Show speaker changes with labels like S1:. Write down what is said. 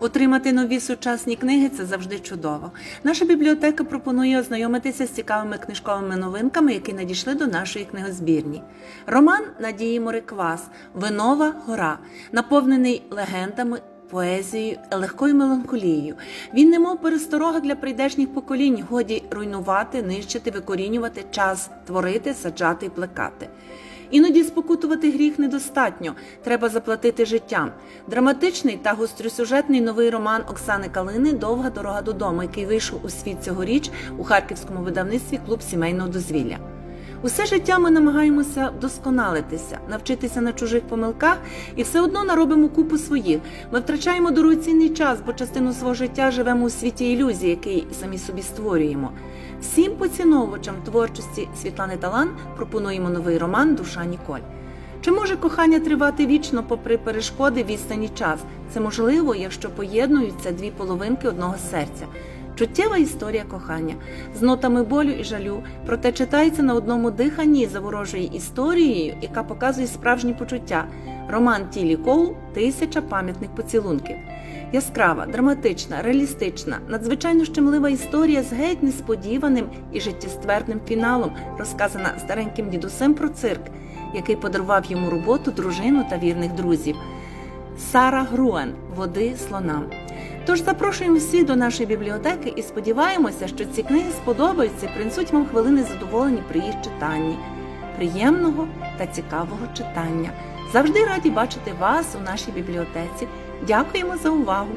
S1: Отримати нові сучасні книги це завжди чудово. Наша бібліотека пропонує ознайомитися з цікавими книжковими новинками, які надійшли до нашої книгозбірні. Роман Надії Мориквас Винова гора, наповнений легендами. Поезією, легкою меланхолією. Він немов пересторога для прийдешніх поколінь, годі руйнувати, нищити, викорінювати, час творити, саджати і плекати. Іноді спокутувати гріх недостатньо, треба заплатити життям. Драматичний та гостросюжетний новий роман Оксани Калини Довга дорога додому, який вийшов у світ цьогоріч у харківському видавництві клуб сімейного дозвілля. Усе життя ми намагаємося вдосконалитися, навчитися на чужих помилках і все одно наробимо купу своїх. Ми втрачаємо дорогоцінний час, бо частину свого життя живемо у світі ілюзій, який самі собі створюємо. Всім поціновувачам творчості Світлани Талан пропонуємо новий роман Душа Ніколь. Чи може кохання тривати вічно попри перешкоди відстані час? Це можливо, якщо поєднуються дві половинки одного серця. Чуттєва історія кохання з нотами болю і жалю, проте читається на одному диханні за ворожою історією, яка показує справжні почуття. Роман Тілі Коул Тисяча пам'ятних поцілунків. Яскрава, драматична, реалістична, надзвичайно щемлива історія з геть несподіваним і життєстверним фіналом, розказана стареньким дідусем про цирк, який подарував йому роботу, дружину та вірних друзів. Сара Груен Води слонам. Тож запрошуємо всіх до нашої бібліотеки і сподіваємося, що ці книги сподобаються і принесуть вам хвилини задоволення при їх читанні, приємного та цікавого читання. Завжди раді бачити вас у нашій бібліотеці. Дякуємо за увагу!